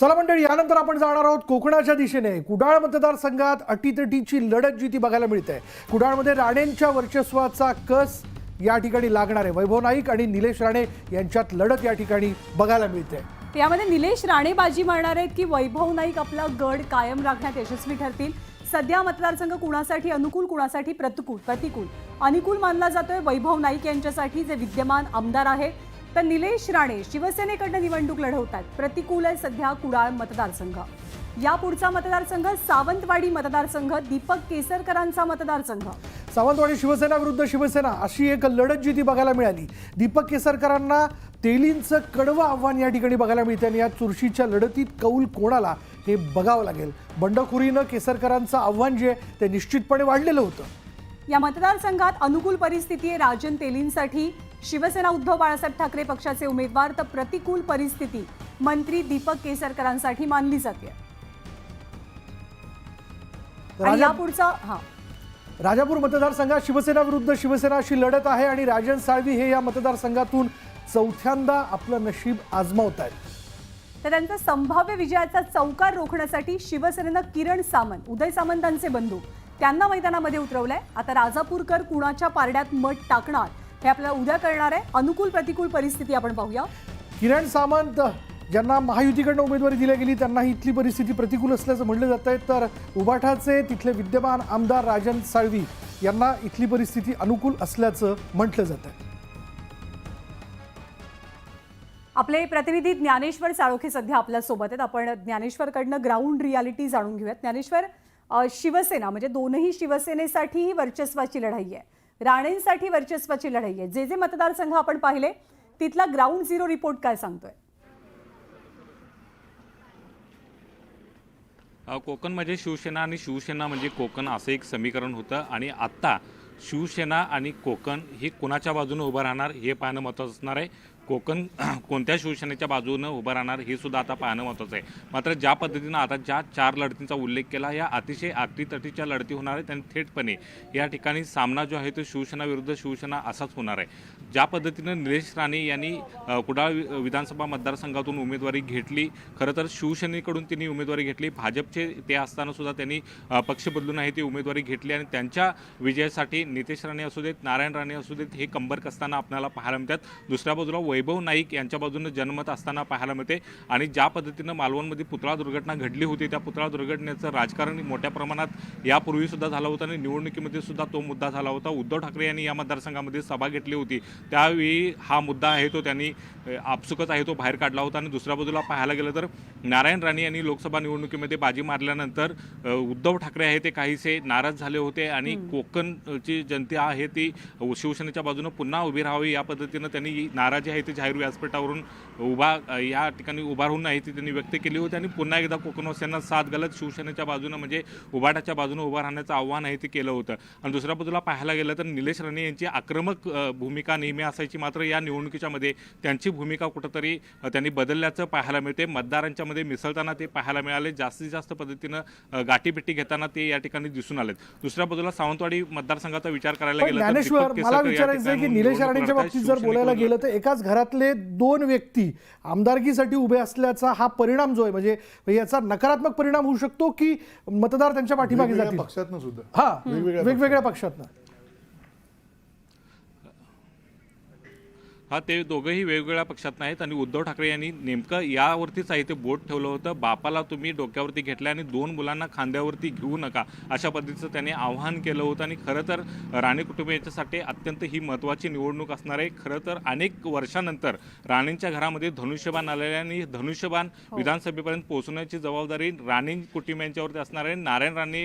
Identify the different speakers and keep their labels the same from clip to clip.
Speaker 1: चला मंडळी यानंतर आपण जाणार आहोत कोकणाच्या दिशेने. कुडाळ मतदारसंघात अटीतटीची लढत जी ती बघायला मिळते. कुडाळमध्ये राणेंच्या वर्चस्वाचा कस या ठिकाणी लागणार आहे. वैभव नाईक आणि निलेश राणे यांच्यात लढत या ठिकाणी बघायला मिळते.
Speaker 2: यामध्ये निलेश राणे बाजी मारणार आहेत की वैभव नाईक आपला गड कायम राखण्यात यशस्वी ठरतील? सध्या मतदारसंघ कुणासाठी अनुकूल कुणासाठी प्रतिकूल? प्रतिकूल. अनुकूल मानला जातोय वैभव नाईक यांच्यासाठी जे विद्यमान आमदार आहेत. तर निलेश राणे शिवसेनेकडनं निवडणूक लढवतात. प्रतिकूल आहे सध्या कुडाळ मतदारसंघ. या पुढचा मतदारसंघ सावंतवाडी मतदारसंघ दीपक केसरकरांचा मतदारसंघ.
Speaker 1: सावंतवाडी शिवसेना विरुद्ध शिवसेना अशी एक लढत जी ती बघायला मिळाली. दीपक केसरकरांना तेलींचं कडवं आव्हान या ठिकाणी बघायला मिळते आणि या चुरशीच्या लढतीत कौल कोणाला हे बघावं लागेल. बंडखोरीनं केसरकरांचं आव्हान जे आहे ते निश्चितपणे वाढलेलं होतं.
Speaker 2: या मतदारसंघात अनुकूल परिस्थिती आहे. राजन तेलींसाठी शिवसेना उद्धव बाळासाहेब ठाकरे पक्षाचे उमेदवार तर प्रतिकूल परिस्थिती. मंत्री दीपक केसरकरांसाठी मानली जाते. यापुढचा हा.
Speaker 1: राजापूर मतदारसंघात शिवसेना विरुद्ध शिवसेना अशी लढत आहे आणि राजन साळवी हे या मतदारसंघातून चौथ्यांदा आपलं नशीब आजमावत आहेत
Speaker 2: तर त्यांचा संभाव्य विजयाचा चौकार रोखण्यासाठी शिवसेनेनं किरण सामंत उदय सामंतांचे बंधू त्यांना मैदानामध्ये उतरवलंय. आता राजापूरकर कुणाच्या पारड्यात मठ टाकणार? हे आपल्याला उद्या कळणार आहे. अनुकूल प्रतिकूल परिस्थिती आपण पाहूया.
Speaker 1: किरण सामंत ज्यांना महायुतीकडनं उमेदवारी दिली गेली. त्यांना ही इथली परिस्थिती प्रतिकूल असल्याचं म्हणलं जात आहे तर उबाठाचे तिथले विद्यमान आमदार राजन साळवी यांना इथली परिस्थिती अनुकूल असल्याचं म्हटलं जात आहे
Speaker 2: आपले प्रतिनिधी ज्ञानेश्वर साळोखे सध्या आपल्यासोबत आहेत. आपण ज्ञानेश्वरकडनं ग्राउंड रियालिटी जाणून घेऊयात. ज्ञानेश्वर शिवसेना म्हणजे दोनही शिवसेनेसाठी ही वर्चस्वाची लढाई आहे. राणेंसाठी वर्चस्वाची लढाई आहे. जे जे मतदारसंघ आपण पाहिले तिथला ग्राउंड झिरो रिपोर्ट काय सांगतोय?
Speaker 3: कोकण म्हणजे शिवसेना आणि शिवसेना म्हणजे कोकण असं एक समीकरण होतं. आणि आत्ता शिवसेना आणि कोकण ही कोणाच्या बाजूने उभं राहणार हे पाहणं महत्त्वाचं असणार आहे. कोकण कोणत्या शिवसेनेच्या बाजूनं उभं राहणार हे सुद्धा आता पाहणं महत्त्वाचं आहे. मात्र ज्या पद्धतीनं आता ज्या चार लढतींचा उल्लेख केला या अतिशय आटीतटीच्या लढती होणार आहेत आणि थेटपणे या ठिकाणी सामना जो आहे तो शिवसेना विरुद्ध शिवसेना असाच होणार आहे. ज्या पद्धतीनं निलेश राणे यांनी कुडाळ विधानसभा मतदारसंघातून उमेदवारी घेतली खरं तर शिवसेनेकडून त्यांनी उमेदवारी घेतली भाजपचे ते असताना सुद्धा त्यांनी पक्ष बदलून आहे ती उमेदवारी घेतली आणि त्यांच्या विजयासाठी नितेश राणे असू देत नारायण राणे असू देत हे कंबर कसताना आपल्याला पाहायला मिळतात. दुसऱ्या बाजूला वैभव नाईक यांच्या बाजूनं जनमत असताना पाहायला मिळते. आणि ज्या पद्धतीनं मालवणमध्ये पुतळा दुर्घटना घडली होती त्या पुतळा दुर्घटनेचं राजकारण मोठ्या प्रमाणात यापूर्वी सुद्धा झालं होतं आणि निवडणुकीमध्ये सुद्धा तो मुद्दा झाला होता. उद्धव ठाकरे यांनी या मतदारसंघामध्ये सभा घेतली होती. त्यावेळी हा मुद्दा आहे तो त्यांनी आपसुकच आहे तो बाहेर काढला होता. आणि दुसऱ्या बाजूला पाहायला गेलं तर नारायण राणे यांनी लोकसभा निवडणुकीमध्ये बाजी मारल्यानंतर उद्धव ठाकरे आहे ते काहीसे नाराज झाले होते. आणि कोकणची जनता आहे ती शिवसेनेच्या बाजूने पुन्हा उभी राहावी या पद्धतीनं त्यांनी ही नाराजी आहे ती जाहीर व्यासपीठावरून उभा या ठिकाणी उभा राहून आहे ती त्यांनी व्यक्त केली होती आणि पुन्हा एकदा कोकणवासियांना साथ गलत शिवसेनेच्या बाजूनं म्हणजे उभाटाच्या बाजूनं उभा राहण्याचं आव्हान आहे ते केलं होतं. आणि दुसऱ्या बाजूला पाहायला गेलं तर निलेश राणे यांची आक्रमक भूमिका नेहमी असायची. मात्र या निवडणुकीच्या मध्ये त्यांची भूमिका कुठंतरी त्यांनी बदलल्याचं पाहायला मिळते. मतदारांच्या मध्ये मिसळताना ते पाहायला मिळाले. जास्तीत जास्त पद्धतीनं अ, गाठीबिट्टी घेताना ते या ठिकाणी दिसून आलेत. दुसऱ्या बाजूला सावंतवाडी मतदारसंघाचा विचार करायला गेला तर
Speaker 1: निलेश राणेंच्या बाबतीत जर बोलायला. गेलं तर एकाच घरातले दोन व्यक्ती आमदारकीसाठी उभे असल्याचा हा परिणाम जो आहे म्हणजे याचा नकारात्मक परिणाम होऊ शकतो की मतदार त्यांच्या पाठीमागे जातील?
Speaker 4: पक्षातनं सुद्धा.
Speaker 1: हा
Speaker 4: वेगवेगळ्या
Speaker 1: वेगवेगळ्या पक्षातनं.
Speaker 3: हा ते दोघंही वेगवेगळ्या पक्षात नाहीत आणि उद्धव ठाकरे यांनी नेमकं यावरतीच आहे ते बोट ठेवलं होतं. बापाला तुम्ही डोक्यावरती घेतलं आणि दोन मुलांना खांद्यावरती घेऊ नका अशा पद्धतीचं त्यांनी आव्हान केलं होतं. आणि खरं तर राणे कुटुंब यांच्यासाठी अत्यंत ही महत्त्वाची निवडणूक असणार आहे. खरं तर अनेक वर्षानंतर राणेंच्या घरामध्ये धनुष्यबाण आलेले आणि धनुष्यबाण विधानसभेपर्यंत पोहोचण्याची जबाबदारी राणे कुटुंब यांच्यावरती असणार आहे. नारायण राणे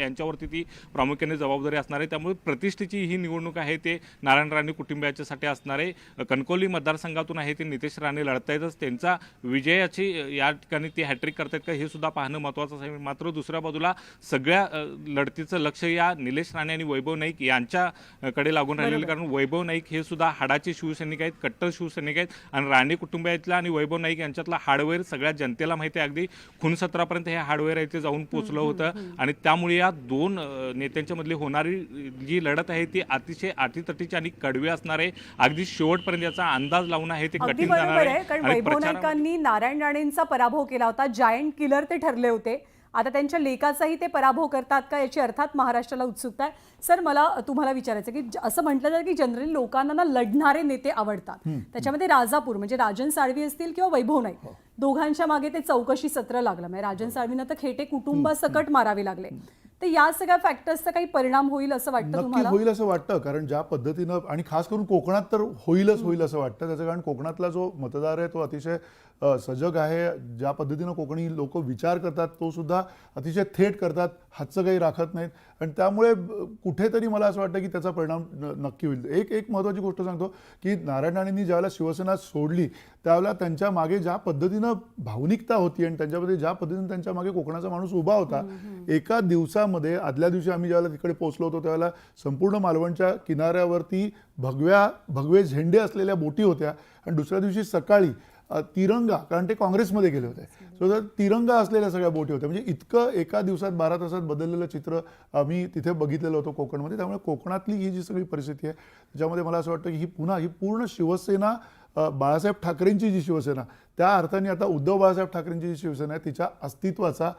Speaker 3: यांच्यावरती ती प्रामुख्याने जबाबदारी असणार आहे. त्यामुळे प्रतिष्ठेची ही निवडणूक आहे ते नारायण राणे कुटुंबियाच्यासाठी असणार आहे. कणकवली मतदारसंघातून आहे ते नितेश राणे लढतायतच. त्यांचा विजयाची या ठिकाणी ते हॅट्रिक करतायत का हे सुद्धा पाहणं महत्त्वाचं आहे मात्र दुसऱ्या बाजूला सगळ्या लढतीचं लक्ष या निलेश राणे आणि वैभव नाईक यांच्याकडे लागून राहिलेलं कारण वैभव नाईक हे सुद्धा हाडाचे शिवसैनिक आहेत कट्टर शिवसैनिक आहेत आणि राणे कुटुंबियातला आणि वैभव नाईक यांच्यातला हार्डवेअर सगळ्या जनतेला माहिती आहे. अगदी खून सत्रापर्यंत हे हार्डवेअर ते जाऊन पोचलं होतं. आणि त्यामुळे या दोन अ, नेत्यांच्या मधली होणारी जी लढत आहे ती अतिशय अटीतटीची आणि कडवी असणार आहे. अगदी शेवट शेवटपर्यंत याचा अंदाज लावणं आहे ते
Speaker 2: अगदी
Speaker 3: कठीण
Speaker 2: बरोबर
Speaker 3: जाणार
Speaker 2: आहे. कारण
Speaker 3: आणि
Speaker 2: वैभव
Speaker 3: प्रचारा-
Speaker 2: नाईकांनी नारायण राणेंचा पराभव केला होता. जायंट किलर ते ठरले होते. आता त्यांच्या लेखाचाही ते पराभव करतात का याची अर्थात महाराष्ट्राला उत्सुकता आहे. सर मला तुम्हाला विचारायचं की ज- असं म्हटलं जातं की जनरली लोकांना ना लढणारे नेते आवडतात. त्याच्यामध्ये राजापूर म्हणजे राजन साळवी असतील किंवा वैभव नाईक दोघांच्या मागे ते चौकशी सत्र लागलं. म्हणजे राजन साळवींना तर खेटे कुटुंबासकट मारावे लागले. तर या सगळ्या फॅक्टर्सचा काही परिणाम होईल असं वाटतं
Speaker 4: नक्की
Speaker 2: तुम्हाला?
Speaker 4: होईल असं वाटतं कारण ज्या पद्धतीनं आणि खास करून कोकणात तर होईलच होईल असं वाटतं. त्याचं कारण कोकणातला जो मतदार आहे तो अतिशय सजग आहे ज्या पद्धतीनं कोकणी लोक विचार करतात तो सुद्धा अतिशय थेट करतात हातचं काही राखत नाहीत. आणि त्यामुळे कुठेतरी मला असं वाटतं की त्याचा परिणाम नक्की होईल. एक एक महत्त्वाची गोष्ट सांगतो की नारायण राणेंनी ज्यावेळेला शिवसेना सोडली त्यावेळेला त्यांच्या मागे ज्या पद्धतीनं भावनिकता होती आणि त्यांच्यामध्ये ज्या पद्धतीनं त्यांच्या मागे कोकणाचा माणूस उभा होता एका दिवसामध्ये आदल्या दिवशी आम्ही ज्यावेळेला तिकडे पोहोचलो होतो त्यावेळेला संपूर्ण मालवणच्या किनाऱ्यावरती भगव्या भगवे झेंडे असलेल्या बोटी होत्या आणि दुसऱ्या दिवशी सकाळी तिरंगा कारण ते काँग्रेसमध्ये गेले होते. सो तर तिरंगा असलेल्या सगळ्या बोटी होत्या. म्हणजे इतकं एका दिवसात बारा तासात बदललेलं चित्र आम्ही तिथे बघितलेलं होतं कोकणमध्ये. त्यामुळे कोकणातली ही जी सगळी परिस्थिती आहे त्याच्यामध्ये मला असं वाटतं की ही पुन्हा ही पूर्ण शिवसेना बाळासाहेब ठाकरेंची जी शिवसेना त्या अर्थाने आता उद्धव बाळासाहेब ठाकरेंची जी शिवसेना आहे तिच्या अस्तित्वाचा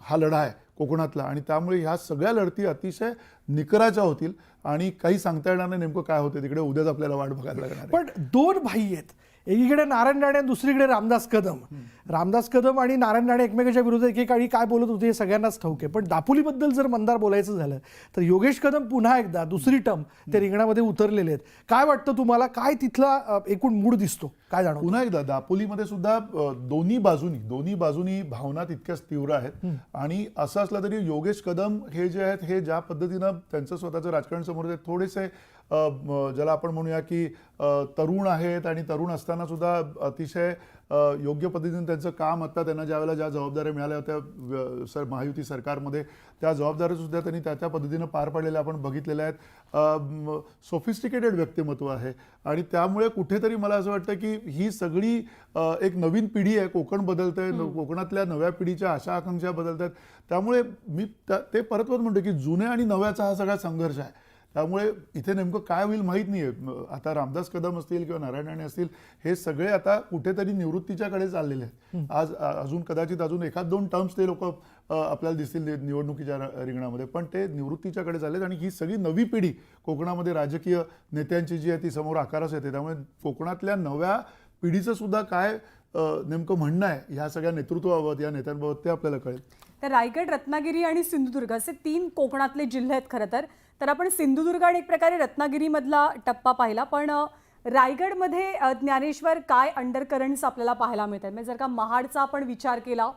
Speaker 4: हा लढा आहे कोकणातला. आणि त्यामुळे ह्या सगळ्या लढती अतिशय निकराच्या होतील. आणि काही सांगता येणार नाही नेमकं काय होतं तिकडे. उद्याच आपल्याला वाट बघायला लागणार
Speaker 1: पण दोन भाई आहेत. एकीकडे नारायण राणे आणि दुसरीकडे रामदास कदम. रामदास कदम आणि नारायण राणे एकमेकाच्या विरोधात एकेकाळी काय बोलत होते हे सगळ्यांनाच ठाऊक आहे. पण दापोलीबद्दल जर मंदार बोलायचं झालं तर योगेश कदम पुन्हा एकदा दुसरी टर्म ते रिंगणामध्ये उतरलेले आहेत. काय वाटतं तुम्हाला? काय तिथला एकूण मूड दिसतो? काय जाणवतं?
Speaker 4: पुन्हा एकदा दापोलीमध्ये सुद्धा दोन्ही बाजूनी दोन्ही बाजूनी भावना तितक्याच तीव्र आहेत. आणि असं असलं तरी योगेश कदम हे जे आहेत हे ज्या पद्धतीनं त्यांचं स्वतःचं राजकारण समोर थोडेसे ज्याला आपण म्हणूया की तरुण आहेत आणि तरुण असताना सुद्धा अतिशय योग्य पद्धतीने त्यांचं काम आता त्यांना ज्या वेळेला ज्या जबाबदाऱ्या मिळाल्या होत्या सर महायुती सरकारमध्ये त्या जबाबदाऱ्या सुद्धा त्यांनी त्या त्या पद्धतीनं पार पाडलेल्या आपण बघितलेल्या आहेत. सोफिस्टिकेटेड व्यक्तिमत्व आहे. आणि त्यामुळे कुठेतरी मला असं वाटतं की ही सगळी एक नवीन पिढी आहे. कोकण बदलत आहे कोकणातल्या नव्या पिढीच्या आशा आकांक्षा बदलत आहेत त्यामुळे मी त्या- ते परत परत म्हणतो की जुन्या आणि नव्याचा हा सगळा संघर्ष आहे. त्यामुळे इथे नेमकं काय होईल माहीत नाही आहे आता रामदास कदम असतील किंवा नारायण राणे असतील हे सगळे आता कुठेतरी निवृत्तीच्याकडे चाललेले आहेत. आज अजून कदाचित अजून एखाद दोन टर्म्स ते लोक आपल्याला दिसतील निवडणुकीच्या रिंगणामध्ये. पण ते निवृत्तीच्याकडे चाललेत आणि ही सगळी नवी पिढी कोकणामध्ये राजकीय नेत्यांची जी आहे ती समोर आकारास येते. त्यामुळे कोकणातल्या नव्या पिढीचं सुद्धा काय नेमकं म्हणणं आहे ह्या सगळ्या नेतृत्वाबाबत या नेत्यांबाबत ते आपल्याला कळेल.
Speaker 2: तर रायगड रत्नागिरी आणि सिंधुदुर्ग असे तीन कोकणातले जिल्हे आहेत खरं तर. तर आपण सिंधुदुर्ग आणि एक प्रकारे रत्नागिरीमधला टप्पा पाहिला पण रायगडमध्ये ज्ञानेश्वर काय अंडर करंट्स आपल्याला पाहायला मिळतात? म्हणजे जर का महाडचा आपण विचार केला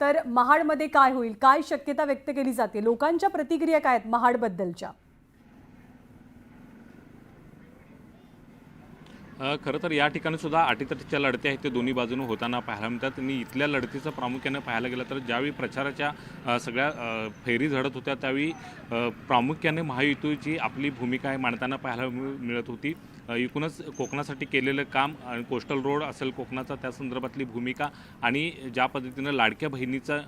Speaker 2: तर महाडमध्ये काय होईल? काय शक्यता व्यक्त केली जाते? लोकांच्या प्रतिक्रिया काय आहेत महाडबद्दलच्या?
Speaker 3: खरं तर या ठिकाणी सुद्धा अटीतटीच्या लढत्या आहेत ते दोन्ही बाजूने होताना पाहायला मिळतात. आणि इथल्या लढतीचं प्रामुख्याने पाहायला गेलं तर ज्यावेळी प्रचाराच्या सगळ्या फेरी झडत होत्या त्यावेळी प्रामुख्याने महायुतीची आपली भूमिका आहे मांडताना पाहायला मिळत होती. एकूणच कोकणासाठी केलेलं काम आणि कोस्टल रोड असेल कोकणाचा त्या संदर्भातली भूमिका आणि ज्या पद्धतीनं लाडक्या बहिणीचा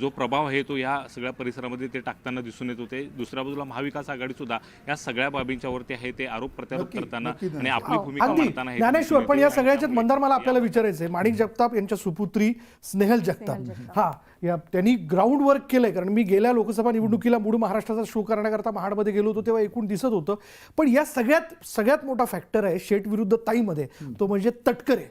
Speaker 3: जो प्रभाव आहे तो या सगळ्या परिसरामध्ये ते टाकताना दिसून येत होते. दुसऱ्या बाजूला महाविकास आघाडी सुद्धा या सगळ्या बाबींच्यावरती आहे ते आरोप प्रत्यारोप करताना आणि. आपली भूमिका मांडताना हे
Speaker 1: ज्ञानेश्वर पण या सगळ्याच्यात मंदार मला आपल्याला विचारायचं आहे माणिक जगताप यांच्या सुपुत्री स्नेहल जगताप. हा या त्यांनी ग्राउंड वर्क केलंय. कारण मी गेल्या लोकसभा निवडणुकीला मूळ महाराष्ट्राचा शो करण्याकरता महाडमध्ये गेलो होतो तेव्हा एकूण दिसत होतं. पण या सगळ्यात सगळ्यात मोठा फॅक्टर आहे शेट विरुद्ध ताईमध्ये. तो म्हणजे तटकरे.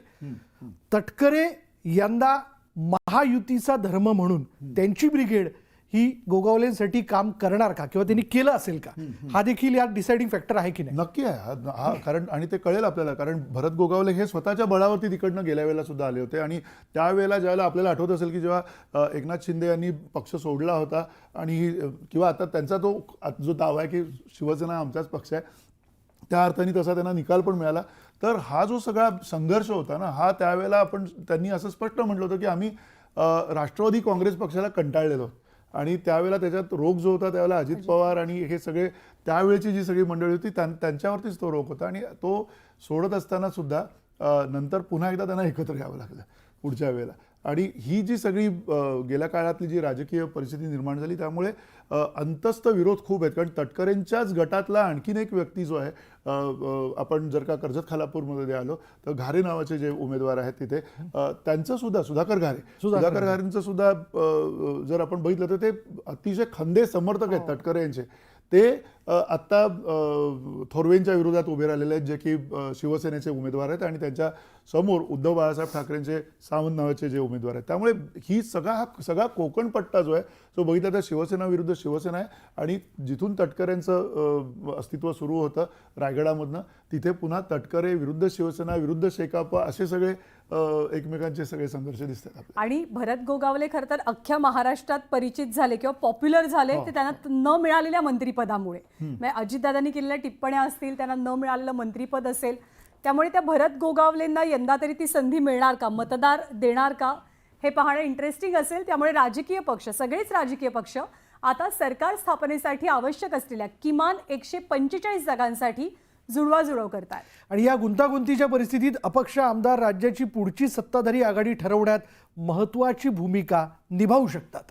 Speaker 1: तटकरे यंदा महायुतीचा धर्म म्हणून त्यांची ब्रिगेड ही गोगावलेंसाठी काम करणार का? किंवा त्यांनी केलं असेल का? हा देखील यात डिसाइडिंग फॅक्टर आहे की नाही?
Speaker 4: नक्की आहे. हा- कारण आणि ते कळेल आपल्याला. कारण भरत गोगावले हे स्वतःच्या बळावरती तिकडनं गेल्या वेळेला सुद्धा आले होते. आणि त्यावेळेला ज्यावेळेला आपल्याला आठवत असेल की जेव्हा एकनाथ शिंदे यांनी पक्ष सोडला होता आणि किंवा आता त्यांचा तो जो दावा आहे की शिवसेना आमचाच पक्ष आहे त्या अर्थाने तसा त्यांना निकाल पण मिळाला. तर हा जो सगळा संघर्ष होता ना हा त्यावेळेला आपण त्यांनी असं स्पष्ट म्हटलं होतं की आम्ही राष्ट्रवादी काँग्रेस पक्षाला कंटाळलेलो. आणि त्यावेळेला त्याच्यात रोग जो होता त्यावेळेला अजित पवार आणि हे सगळे त्यावेळेची जी सगळी मंडळी होती त्यां- त्यांच्यावरतीच तो रोग होता. आणि तो सोडत असताना सुद्धा नंतर पुन्हा एकदा त्यांना एकत्र घ्यावं लागलं पुढच्या वेळेला. आणि ही जी सगळी गेल्या काळातली जी राजकीय परिस्थिती निर्माण झाली त्यामुळे अंतस्थ विरोध खूप आहेत. कारण तटकरेंच्याच गटातला आणखीन एक व्यक्ती जो आहे आपण जर का कर्जत खालापूरमध्ये आलो तर घारे नावाचे जे उमेदवार आहेत तिथे त्यांचं सुद्धा सुधाकर घारे. सुधाकर घारेंचं सुद्धा जर आपण बघितलं तर ते अतिशय खंदे समर्थक आहेत तटकरे यांचे ते आत्ता थोरवेंच्या विरोधात उभे राहिलेले आहेत जे की शिवसेनेचे उमेदवार आहेत आणि त्यांच्यासमोर उद्धव बाळासाहेब ठाकरेंचे सावंत नावाचे जे उमेदवार आहेत. त्यामुळे ही सगळा हा सगळा कोकण पट्टा जो आहे तो बघितला तर शिवसेना विरुद्ध शिवसेना आहे आणि जिथून तटकरेंचं अस्तित्व सुरू होतं रायगडामधनं तिथे पुन्हा तटकरे विरुद्ध शिवसेना विरुद्ध शेकापा असे सगळे एकमेकांचे सगळे संघर्ष दिसतात आपल्याला.
Speaker 2: आणि भरत गोगावले खरं तर अख्ख्या महाराष्ट्रात परिचित झाले किंवा पॉप्युलर झाले ते त्यांना न मिळालेल्या मंत्रिपदामुळे. म्हणजे अजितदादांनी केलेल्या टिप्पण्या असतील त्यांना न मिळालेलं मंत्रिपद असेल त्यामुळे त्या भरत गोगावलेंना यंदा तरी ती संधी मिळणार का? मतदार देणार का? हे पाहणं इंटरेस्टिंग असेल त्यामुळे राजकीय पक्ष सगळेच राजकीय पक्ष आता सरकार स्थापनेसाठी आवश्यक असलेल्या किमान एकशे पंचेचाळीस जागांसाठी जुळवाजुळव करतात.
Speaker 1: आणि या गुंतागुंतीच्या परिस्थितीत अपक्ष आमदार राज्याची पुढची सत्ताधारी आघाडी ठरवण्यात महत्त्वाची भूमिका निभावू शकतात.